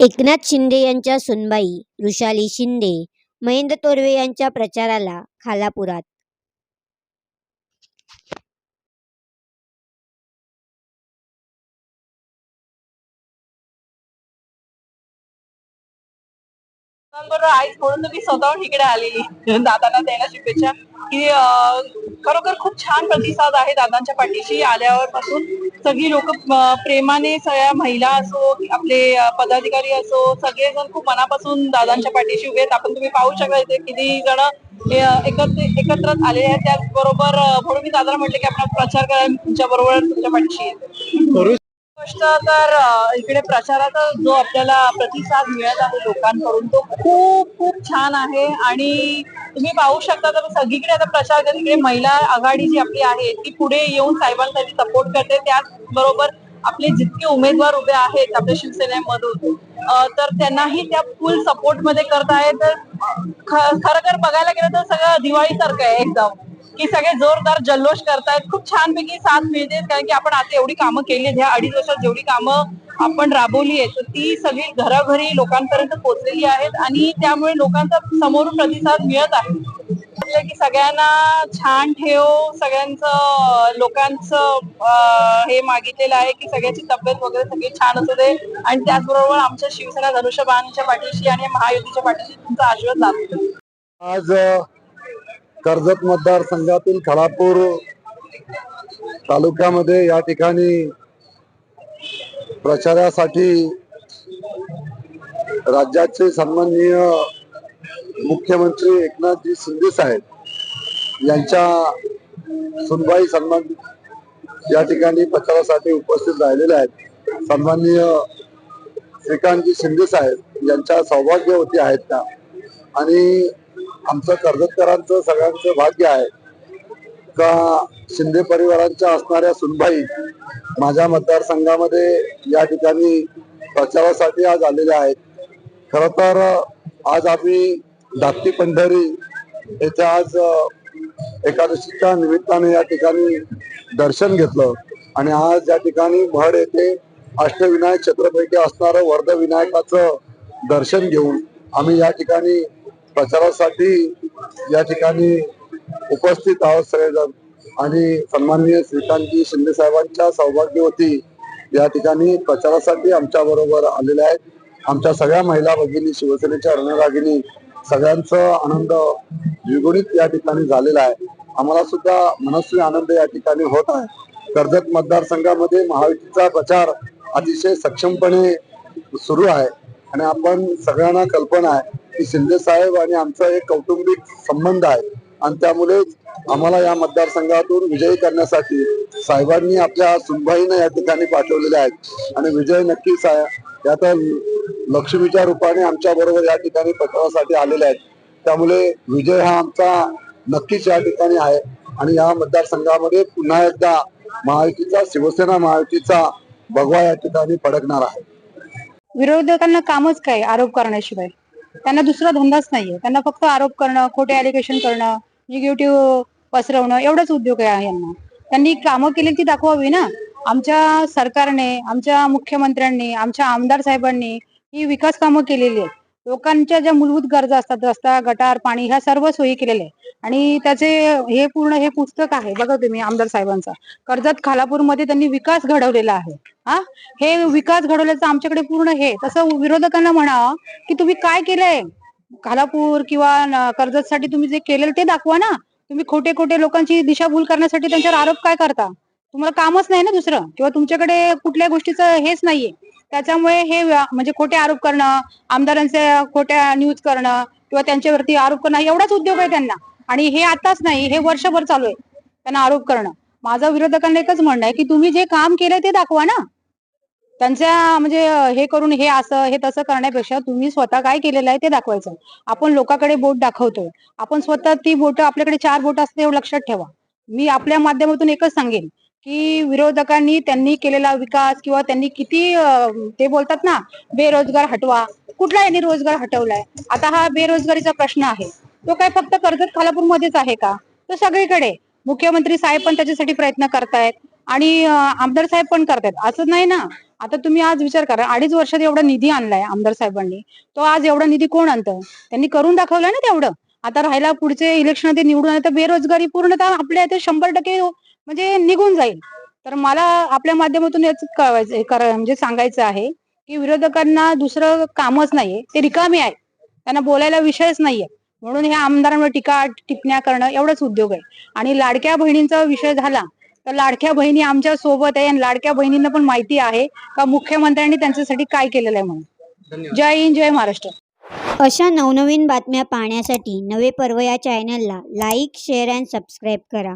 एकनाथ शिंदे यांच्या सुनबाई वृषाली शिंदे महेंद्र तोरवे यांच्या प्रचाराला खालापुरात. बरोबर आईच म्हणून मी स्वतःहून इकडे आलेली. दादांना द्यायला शुभेच्छा. की खरोखर खूप छान प्रतिसाद आहे दादांच्या पाठीशी आल्यावर पासून सगळी लोक प्रेमाने सगळ्या महिला असो आपले पदाधिकारी असो सगळेजण खूप मनापासून दादांच्या पाठीशी उभे आहेत. आपण तुम्ही पाहू शकता इथे किती जण एकत्र एकत्रच आलेले आहेत. त्याचबरोबर म्हणून मी दादाला म्हटलं की आपण प्रचार करायला तुमच्या बरोबर तुमच्या पाठीशी येते. गोष्ट तर इकडे प्रचाराचा जो आपल्याला प्रतिसाद मिळत आहे लोकांकडून तो खूप खूप छान आहे. आणि तुम्ही पाहू शकता तर सगळीकडे आता प्रचार करत इकडे महिला आघाडी जी आपली आहे ती पुढे येऊन साहेबांसाठी सपोर्ट करते. त्याचबरोबर आपले जितके उमेदवार उभे आहेत आपल्या शिवसेनेमधून तर त्यांनाही त्या फुल सपोर्टमध्ये करत आहे तर खरं तर बघायला गेलं तर सगळं दिवाळीसारखं आहे एकदम. की सगळे जोरदार जल्लोष करतायत. खूप छानपैकी साथ मिळते कारण की आपण आता एवढी कामं केली आहेत. ह्या अडीच वर्षात जेवढी कामं आपण राबवली आहेत तर ती सगळी घराघरी लोकांपर्यंत पोहोचलेली आहेत आणि त्यामुळे लोकांचा समोरून प्रतिसाद मिळत आहे. म्हटलं की सगळ्यांना छान ठेव सगळ्यांचं लोकांचं हे मागितलेलं आहे की सगळ्याची तब्येत वगैरे सगळी छान असू दे. आणि त्याचबरोबर आमच्या शिवसेना धनुष्यबाणच्या पाठीशी आणि महायुतीच्या पाठीशी तुमचा आशीर्वाद लाभतो आज कर्जत मतदारसंघातील खळापूर तालुक्यामध्ये या ठिकाणी प्रचारासाठी राज्याचे सन्माननीय मुख्यमंत्री एकनाथजी शिंदे साहेब यांच्या सुनबाई सन्मान या ठिकाणी प्रचारासाठी उपस्थित राहिलेले आहेत. सन्माननीय श्रीकांतजी शिंदे साहेब यांच्या सौभाग्यवती आहेत त्या. आणि आमचं कर्जतकरांचं सगळ्यांचं भाग्य आहे. का शिंदे परिवारांच्या असणाऱ्या सुनबाई माझ्या मतदारसंघामध्ये या ठिकाणी प्रचारासाठी आज आलेल्या आहेत. खरं तर आज आम्ही धाकटी पंढरी येथे आज एकादशीच्या निमित्ताने या ठिकाणी दर्शन घेतलं आणि आज या ठिकाणी महड येथे अष्टविनायक छत्रपैकी असणारं वर्धविनायकाचं दर्शन घेऊन आम्ही या ठिकाणी प्रचारासाठी या ठिकाणी उपस्थित आहोत सगळेजण. आणि सन्माननीय श्रीकांतजी शिंदे साहेबांच्या सौभाग्यवती या ठिकाणी प्रचारासाठी आमच्या बरोबर आलेल्या आहेत. आमच्या सगळ्या महिला भगिनी शिवसेनेच्या रणरागिनी सगळ्यांचा आनंद द्विगुणित या ठिकाणी झालेला आहे. आम्हाला सुद्धा मनस्वी आनंद या ठिकाणी होत आहे. कर्जत मतदारसंघामध्ये महायुतीचा प्रचार अतिशय सक्षमपणे सुरू आहे. आणि आपण सगळ्यांना कल्पना आहे की शिंदे साहेब आणि आमचा एक कौटुंबिक संबंध आहे. आणि त्यामुळे आम्हाला या मतदारसंघातून विजयी करण्यासाठी साहेबांनी आपल्या सुनबाईंना या ठिकाणी पाठवलेल्या आहेत. आणि विजय नक्कीच आहे त्या लक्ष्मीच्या रूपाने आमच्या बरोबर या ठिकाणी प्रचारासाठी आलेले आहेत. त्यामुळे विजय हा आमचा नक्कीच या ठिकाणी आहे. आणि या मतदारसंघामध्ये पुन्हा एकदा महायुतीचा शिवसेना महायुतीचा भगवा या ठिकाणी फडकणार आहे. विरोधकांना कामच काय आरोप करण्याशिवाय? त्यांना दुसरा धंदाच नाहीये. त्यांना फक्त आरोप करणं खोटे अलिगेशन करणं निगेटिव्ह पसरवणं एवढाच उद्योग आहे यांना. त्यांनी कामं केली ती दाखवावी ना. आमच्या सरकारने आमच्या मुख्यमंत्र्यांनी आमच्या आमदार साहेबांनी ही विकास कामं केलेली आहेत. लोकांच्या ज्या मूलभूत गरजा असतात रस्ता गटार पाणी ह्या सर्व सोयी केलेल्या आहे आणि त्याचे हे पूर्ण हे पुस्तक आहे बघा तुम्ही आमदार साहेबांचा. कर्जत खालापूरमध्ये त्यांनी विकास घडवलेला आहे. हा? हे विकास घडवल्याचं आमच्याकडे पूर्ण हे. तसं विरोधकांना म्हणा की तुम्ही काय केलंय? खालापूर किंवा कर्जतसाठी तुम्ही जे केलेलं ते दाखवा ना. तुम्ही खोटे खोटे लोकांची दिशाभूल करण्यासाठी त्यांच्यावर आरोप काय करता? तुम्हाला कामच नाही ना दुसरं? किंवा तुमच्याकडे कुठल्या गोष्टीचं हेच नाहीये. त्याच्यामुळे हे म्हणजे खोटे आरोप करणं आमदारांचे खोट्या न्यूज करणं किंवा त्यांच्यावरती आरोप करणं एवढाच उद्योग आहे त्यांना. आणि हे आताच नाही हे वर्षभर चालू आहे त्यांना आरोप करणं. माझं विरोधकांना एकच म्हणणं आहे की तुम्ही जे काम केलंय ते दाखवा ना. त्यांच्या म्हणजे हे करून हे असं हे तसं करण्यापेक्षा तुम्ही स्वतः काय केलेलं आहे ते दाखवायचं. आपण लोकांकडे बोट दाखवतोय. आपण स्वतः ती बोट आपल्याकडे चार बोट असते एवढं लक्षात ठेवा. मी आपल्या माध्यमातून एकच सांगेन. की विरोधकांनी त्यांनी केलेला विकास किंवा त्यांनी किती ते बोलतात ना बेरोजगार हटवा. कुठला यांनी रोजगार हटवलाय? आता हा बेरोजगारीचा प्रश्न आहे. तो काय फक्त कर्जत खालापूर मध्येच आहे का? तो सगळीकडे. मुख्यमंत्री साहेब पण त्याच्यासाठी प्रयत्न करतायत आणि आमदार साहेब पण करतायत. असं नाही ना. आता तुम्ही आज विचार करा अडीच वर्षात एवढा निधी आणलाय आमदार साहेबांनी. तो आज एवढा निधी कोण आणतं? त्यांनी करून दाखवलाय ना तेवढं. आता राहायला पुढचे इलेक्शन ते निवडून आले तर बेरोजगारी पूर्णतः आपल्या इथे शंभर टक्के म्हणजे निघून जाईल. तर मला आपल्या माध्यमातून याच कळवायचं कर- म्हणजे सांगायचं आहे की विरोधकांना दुसरं कामच नाहीये ते रिकामी आहे त्यांना बोलायला विषयच नाहीये. म्हणून ह्या आमदारांवर टीका टिप्पण्या करणं एवढाच उद्योग आहे. आणि लाडक्या बहिणींचा विषय झाला तर लाडक्या बहिणी आमच्यासोबत आहे आणि लाडक्या बहिणींना पण माहिती आहे का मुख्यमंत्र्यांनी त्यांच्यासाठी काय केलेलं आहे म्हणून. जय हिंद जय महाराष्ट्र. अशा नवनवीन बातम्या पाहण्यासाठी नवे पर्व या चॅनलला लाईक शेअर अँड सबस्क्राईब करा.